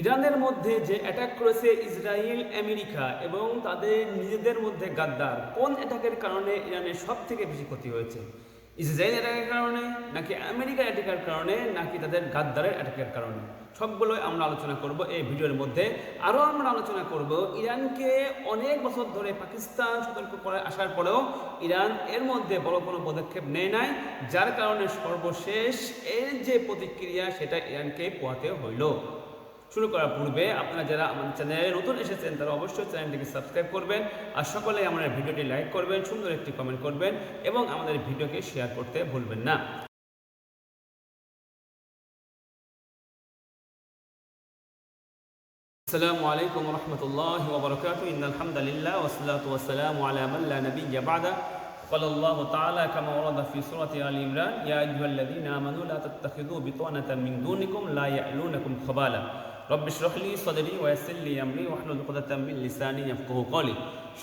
ইরানের মধ্যে যে অ্যাটাক করেছে ইসরায়েল, আমেরিকা এবং তাদের নিজেদের মধ্যে গাদ্দার, কোন অ্যাটাকের কারণে ইরানের সব থেকে বেশি ক্ষতি হয়েছে? ইসরায়েল অ্যাটাকের কারণে, নাকি আমেরিকার অ্যাটাকের কারণে, নাকি তাদের গাদ্দারের অ্যাটাকের কারণে? সবগুলোই আমরা আলোচনা করব এই ভিডিওর মধ্যে। আরও আমরা আলোচনা করব ইরানকে অনেক বছর ধরে পাকিস্তান সতর্ক করে আসার পরেও ইরান এর মধ্যে বড় কোনো পদক্ষেপ নেয় নাই, যার কারণে সর্বশেষ এর যে প্রতিক্রিয়া সেটা ইরানকে পোহাতে হইল। শুরু করার পূর্বে আপনারা যারা আমাদের চ্যানেলে নতুন এসেছেন তারা অবশ্যই চ্যানেলটিকে সাবস্ক্রাইব করবেন আর সকলে আমাদের ভিডিওটি লাইক করবেন সুন্দর একটি কমেন্ট করবেন এবং আমাদের ভিডিওকে শেয়ার করতে ভুলবেন না السلام عليكم ورحمة الله وبركاته إن الحمد لله والصلاة والسلام على من لا نبي بعده قال الله تعالى كما ورد في سورة آل عمران يا أيها الذين آمنوا لا تتخذوا بطانة من دونكم لا يألونكم خبالا রব্বিশরহলি সদরি ওয়াসিল্লি আমরি ওয়াহলুল কুদাতাম্বিল লিসানি ইয়াফকাহু কলি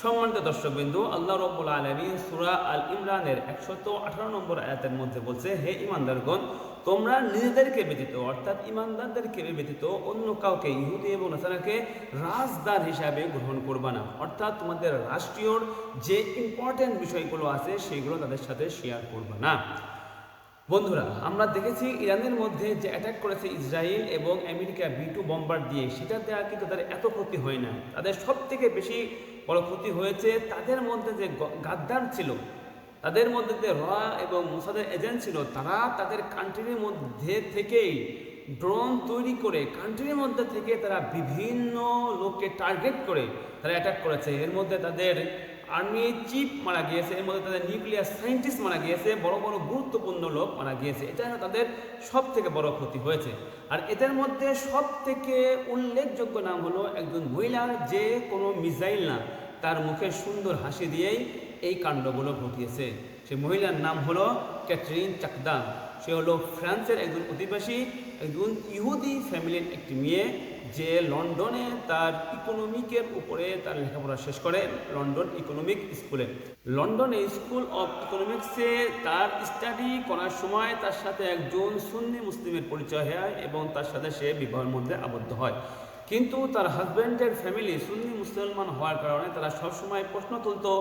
সম্মানিত দর্শকবিন্দু, আল্লাহ রব্বুল আলামিন সুরা আল ইমরানের 118 নম্বর আয়াতের মধ্যে বলছে, হে ইমানদারগণ তোমরা নিজেদেরকে ব্যতীত, অর্থাৎ ইমানদারদেরকে ব্যতীত অন্য কাউকে ইহুদি এবং নাসারাকে রাজদার হিসাবে গ্রহণ করবা না। অর্থাৎ তোমাদের রাষ্ট্রীয় যে ইম্পর্টেন্ট বিষয়গুলো আছে, সেগুলো তাদের সাথে শেয়ার করবা না। বন্ধুরা, আমরা দেখেছি ইরানের মধ্যে যে অ্যাটাক করেছে ইসরায়েল এবং আমেরিকা বি টু বম্বার দিয়ে, সেটা দেওয়া কিন্তু তাদের এত ক্ষতি হয় না। তাদের সব থেকে বেশি বড় ক্ষতি হয়েছে তাদের মধ্যে যে গাদ্দার ছিল, তাদের মধ্যে যে র এবং মোসাদের এজেন্ট ছিল, তারা তাদের কান্ট্রির মধ্যে থেকেই ড্রোন তৈরি করে কান্ট্রির মধ্যে থেকে তারা বিভিন্ন লোককে টার্গেট করে তারা অ্যাটাক করেছে। এর মধ্যে তাদের আর্মি চিফ মারা গিয়েছে, এর মধ্যে তাদের নিউক্লিয়ার সায়েন্টিস্ট মারা গিয়েছে, বড় বড় গুরুত্বপূর্ণ লোক মারা গিয়েছে। এটা তাদের সব থেকে বড় ক্ষতি হয়েছে। আর এদের মধ্যে সব থেকে উল্লেখযোগ্য নাম হলো একজন মহিলার যে কোনো মিসাইল না, তার মুখে সুন্দর হাসি দিয়েই এই কাণ্ডগুলো ঘটিয়েছে। সে মহিলার নাম হলো ক্যাথরিন চাকদান। সে হলো ফ্রান্সের একজন অধিবাসী, একজন ইহুদি ফ্যামিলির একটি মেয়ে, যে লন্ডনে তার ইকোনমিকের উপরে তার লেখাপড়া শেষ করে লন্ডন ইকোনমিক স্কুলে। লন্ডনে স্কুল অফ ইকোনমিক্সে তার স্টাডি করার সময় তার সাথে একজন সুন্নি মুসলিমের পরিচয় হয় এবং তার সাথে সে বিবাহের মধ্যে আবদ্ধ হয়। কিন্তু তার হাজব্যান্ডের ফ্যামিলি সুন্নি মুসলমান হওয়ার কারণে তারা সবসময় প্রশ্ন তুলতো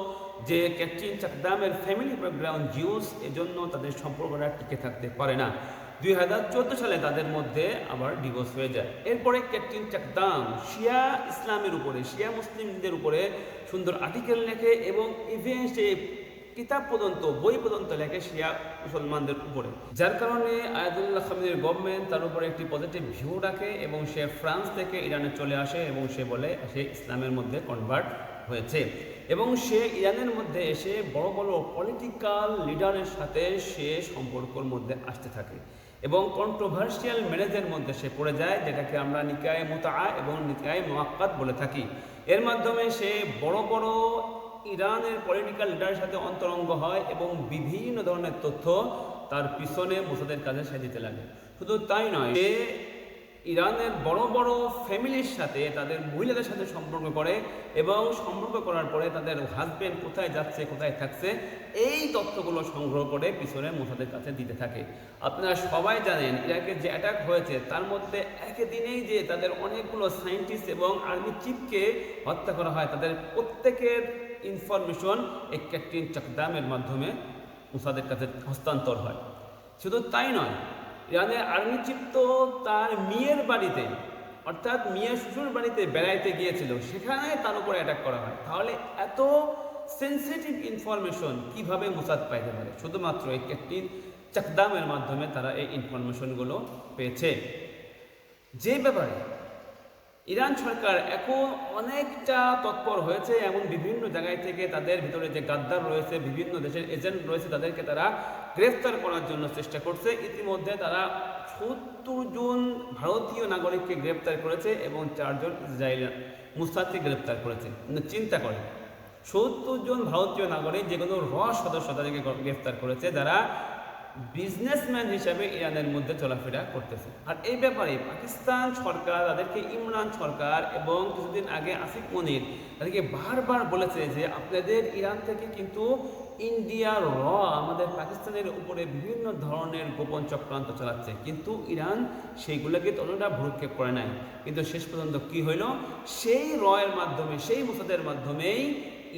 যে ক্যাটরিন চাকদামের ফ্যামিলি ব্যাকগ্রাউন্ড জিউস এজন্য তাদের সম্পর্কটা টিকে থাকতে পারে না। দুই হাজার চোদ্দ সালে তাদের মধ্যে আবার ডিভোর্স হয়ে যায়। এরপরে ক্যাটরিন চাকদাম শিয়া ইসলামের উপরে, শিয়া মুসলিমদের উপরে সুন্দর আর্টিকেল লেখে এবং ইভেন সে কিতাব পর্যন্ত, বই পর্যন্ত লেখে শিয়া মুসলমানদের উপরে। যার কারণে আয়াতুল্লাহ খামিদের গভর্নমেন্ট তার উপরে একটি পজিটিভ ভিউ রাখে এবং সে ফ্রান্স থেকে ইরানে চলে আসে এবং সে বলে সে ইসলামের মধ্যে কনভার্ট হয়েছে। এবং সে ইরানের মধ্যে এসে বড় বড় পলিটিক্যাল লিডারের সাথে সে সম্পর্কর মধ্যে আসতে থাকে এবং কন্ট্রোভার্সিয়াল ম্যারেজের মধ্যে সে পড়ে যায়, যেটাকে আমরা নিকায় মোতা এবং নিকায় মোয়াক্কাত বলে থাকি। এর মাধ্যমে সে বড় বড় ইরানের পলিটিক্যাল লিডারের সাথে অন্তরঙ্গ হয় এবং বিভিন্ন ধরনের তথ্য তার পিছনে মোসাদের কাজে সে দিতে লাগে। শুধু তাই নয়, সে ইরানের বড় বড় ফ্যামিলির সাথে তাদের মহিলাদের সাথে সম্পর্ক করে এবং সম্পর্ক করার পরে তাদের হাজব্যান্ড কোথায় যাচ্ছে, কোথায় থাকছে, এই তথ্যগুলো সংগ্রহ করে পিছনে মোসাদের কাছে দিতে থাকে। আপনারা সবাই জানেন, ইরাকে যে অ্যাটাক হয়েছে, তার মধ্যে একই দিনেই যে তাদের অনেকগুলো সায়েন্টিস্ট এবং আর্মি চিফকে হত্যা করা হয়, তাদের প্রত্যেকের ইনফরমেশন এই ক্যাটরিন চাকদামের মাধ্যমে মুসাদের কাছে হস্তান্তর হয়। শুধু তাই নয়, ইরানের আর্মি চিফ তো তার মেয়ের বাড়িতে, অর্থাৎ মেয়ের শ্বশুর বাড়িতে বেড়াইতে গিয়েছিল, সেখানে তার উপরে অ্যাটাক করা হয়। তাহলে এত সেন্সিটিভ ইনফরমেশন কীভাবে মুসাদ পাইতে পারে? শুধুমাত্র এই ক্যাটরিন চাকদামের মাধ্যমে তারা এই ইনফরমেশনগুলো পেয়েছে। যে ব্যাপারে ইরান সরকার এখন অনেকটা তৎপর হয়েছে এমন বিভিন্ন জায়গায় থেকে তাদের ভিতরে যে গাদ্দার রয়েছে, বিভিন্ন দেশের এজেন্ট রয়েছে, তাদেরকে তারা গ্রেফতার করার জন্য চেষ্টা করছে। ইতিমধ্যে তারা সত্তর জন ভারতীয় নাগরিককে গ্রেপ্তার করেছে এবং চারজন ইসরায়েল মুস্তাদকে গ্রেপ্তার করেছে। মানে চিন্তা করে সত্তর জন ভারতীয় নাগরিক যেগুলো র সদস্য তাদেরকে গ্রেফতার করেছে, যারা বিজনেসম্যান হিসাবে ইরানের মধ্যে চলাফেরা করতেছে। আর এই ব্যাপারে পাকিস্তান সরকার, তাদেরকে ইমরান সরকার এবং কিছুদিন আগে আসিফ মনির, তাদেরকে বারবার বলেছে যে আপনাদের ইরান থেকে কিন্তু ইন্ডিয়ার র, আমাদের পাকিস্তানের উপরে বিভিন্ন ধরনের গোপন চক্রান্ত চালাচ্ছে। কিন্তু ইরান সেইগুলোকে ততটা ভ্রুক্ষেপ করে নাই। কিন্তু শেষ পর্যন্ত কি হইল? সেই রয়ের মাধ্যমে, সেই মোসাদের মাধ্যমেই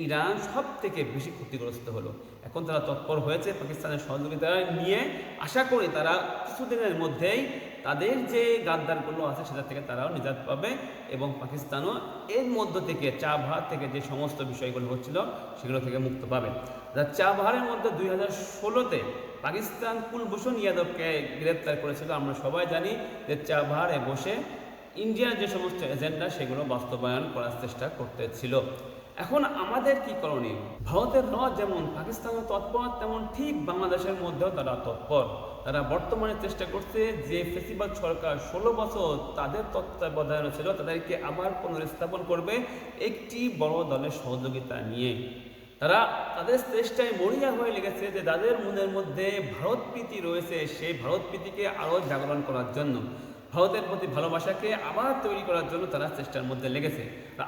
ইরান সব থেকে বেশি ক্ষতিগ্রস্ত হলো। এখন তারা তৎপর হয়েছে পাকিস্তানের সহযোগিতা নিয়ে। আশা করি তারা কিছুদিনের মধ্যেই তাদের যে গাদ্দারগুলো আছে সেটা থেকে তারাও নিজাত পাবে এবং পাকিস্তানও এর মধ্য থেকে চা ভাত থেকে যে সমস্ত বিষয়গুলো হচ্ছিল সেগুলো থেকে মুক্ত পাবে। যা চা বাহারের মধ্যে দুই হাজার ষোলোতে পাকিস্তান কুলভূষণ ইয়াদবকে গ্রেপ্তার করেছিল। আমরা সবাই জানি যে চা বাহারে বসে ইন্ডিয়ার যে সমস্ত এজেন্ডা সেগুলো বাস্তবায়ন করার চেষ্টা করতেছিল। এখন আমাদের কি করণীয়? ভারতের র যেমন, পাকিস্তানের তৎপর, তেমন ঠিক বাংলাদেশের মধ্যেও তারা তৎপর। তারা বর্তমানে চেষ্টা করছে যে ফেসিবাদ সরকার ষোলো বছর তাদের তত্ত্বাবধানে ছিল, তাদেরকে আবার পুনরস্থাপন করবে একটি বড় দলের সহযোগিতা নিয়ে। তারা তাদের চেষ্টায় মরিয়া হয়ে লেগেছে যে তাদের মনের মধ্যে ভারত প্রীতি রয়েছে, সেই ভারত প্রীতিকে আরও জাগরণ করার জন্য। ভারতের প্রতি ভালোবাসাকে আবার তৈরি করার জন্য তারা চেষ্টার মধ্যে লেগেছে।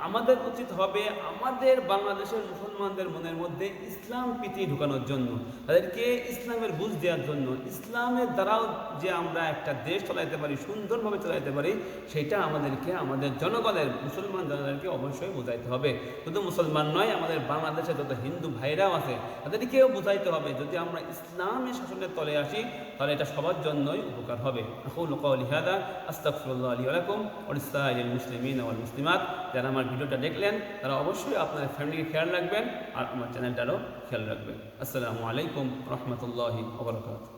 আমাদের উচিত হবে আমাদের বাংলাদেশের মুসলমানদের মনের মধ্যে ইসলাম প্রীতি ঢুকানোর জন্য, তাদেরকে ইসলামের বুঝ দেওয়ার জন্য, ইসলামের দ্বারাও যে আমরা একটা দেশ চালাইতে পারি, সুন্দরভাবে চালাইতে পারি, সেটা আমাদেরকে, আমাদের জনগণের, মুসলমান জনগণকে অবশ্যই বোঝাইতে হবে। শুধু মুসলমান নয়, আমাদের বাংলাদেশে যত হিন্দু ভাইরাও আছে, তাদেরকেও বোঝাইতে হবে। যদি আমরা ইসলামের শাসনের তলে আসি তাহলে এটা সবার জন্যই উপকার হবে। এখন লিহাদা আস্তাফরুল্লাহ আলী আলাকুম ওলিসাইল মুসলিমিন ওয়াল মুসলিমাত। যারা আমার ভিডিওটা দেখলেন, তারা অবশ্যই আপনার ফ্যামিলিকে খেয়াল রাখবেন আর আমার চ্যানেলটারও খেয়াল রাখবেন। আসসালামু আলাইকুম রহমতুল্লাহি ওবরাকাতুহ